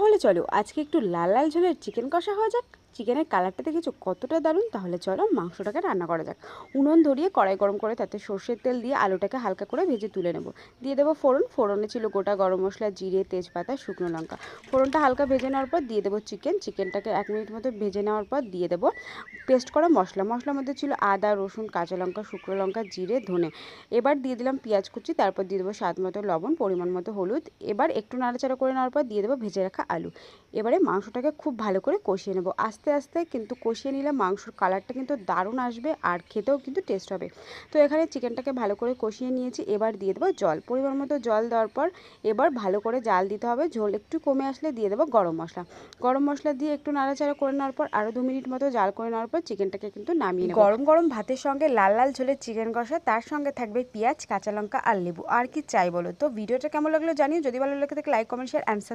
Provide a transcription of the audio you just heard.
তাহলে চলো আজকে একটু লাল লাল ঝোলের চিকেন কষা হওয়া যাক। চিকেনের কালারটা দেখেছ? কতটা দারুণ? তাহলে চলো মাংসটাকে রান্না করা যাক। উনুন ধরিয়ে কড়াই গরম করে তাতে সর্ষের তেল দিয়ে আলুটাকে হালকা করে ভেজে তুলে নেব। দিয়ে দেবো ফোড়ন। ফোড়নে ছিল গোটা গরম মশলা, জিরে, তেজপাতা, শুকনো লঙ্কা। ফোড়নটা হালকা ভেজে নেওয়ার পর দিয়ে দেবো চিকেন। চিকেনটাকে এক মিনিট মতো ভেজে নেওয়ার পর দিয়ে দেবো পেস্ট করা মশলা। মশলার মধ্যে ছিল আদা, রসুন, কাঁচা লঙ্কা, শুকনো লঙ্কা, জিরে, ধনে। এবার দিয়ে দিলাম পেঁয়াজ কুচি, তারপর দিয়ে দেবো স্বাদ মতো লবণ, পরিমাণ মতো হলুদ। এবার একটু নাড়াচাড়া করে নেওয়ার পর দিয়ে দেবো ভেজে রাখা আলু। এবারে মাংসটাকে খুব ভালো করে কষিয়ে নেব। আস্তে আস্তে আস্তে কিন্তু কষিয়ে নিলে মাংসর কালারটা কিন্তু দারুণ আসবে আর খেতেও কিন্তু টেস্ট হবে। তো এখানে চিকেনটাকে ভালো করে কষিয়ে নিয়েছি, এবার দিয়ে দেবো জল। পরিমাণ মতো জল দেওয়ার পর এবার ভালো করে জাল দিতে হবে, ঝোল একটু কমে আসলে দিয়ে দেবো গরম মশলা। গরম মশলা দিয়ে একটু নাড়াচাড়া করে নেওয়ার পর আরও দু মিনিট মতো জাল করে নেওয়ার পর চিকেনটাকে কিন্তু নামিয়ে গরম গরম ভাতের সঙ্গে লাল লাল ঝোলের চিকেন কষা, তার সঙ্গে থাকবে পেঁয়াজ, কাঁচা লঙ্কা আর লেবু। আর কি চাই বলো? তো ভিডিওটা কেমন লাগল জানিও, যদি ভালো লাগে থাকে লাইক কমেন্ট শেয়ার অ্যান্ড